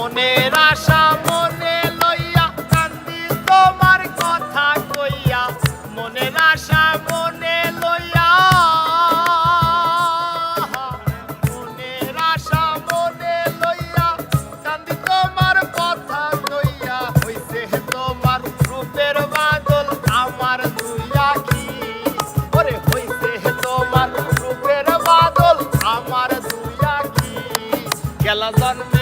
মনের আশা মনে লইয়া কান্দি তোমার কথা কইয়া। মনের আশা মনে লইয়া। মনের আশা মনে লইয়া কান্দি তোমার কথা কইয়া। হইছে তোমার রূপের বাদল আমার দুই আখি। ওরে, হইছে তোমার রূপের বাদল আমার দুই আখি। গেলা জন্মের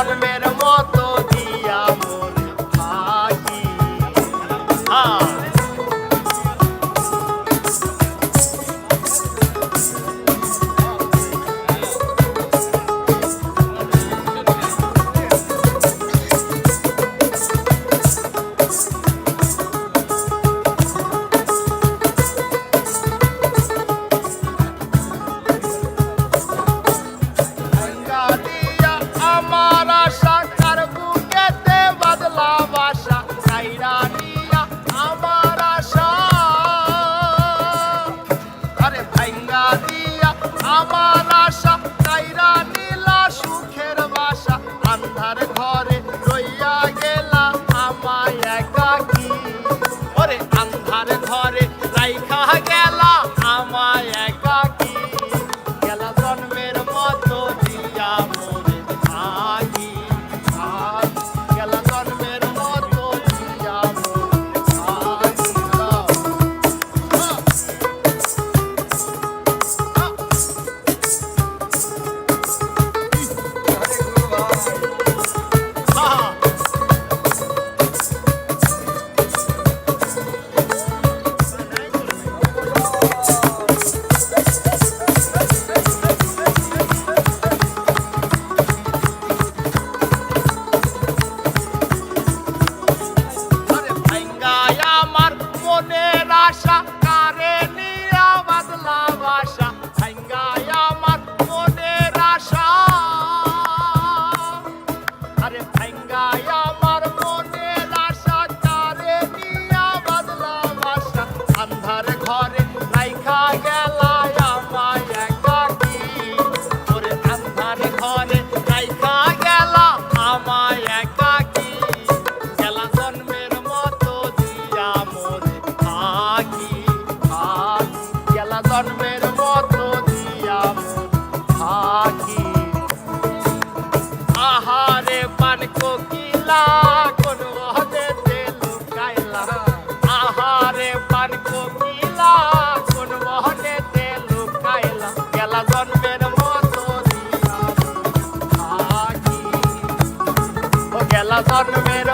গেলা জন্মের মতো ঘরে ঘরে রাইখা গেলা গেলা জন্মের মতো গেলা জন্মের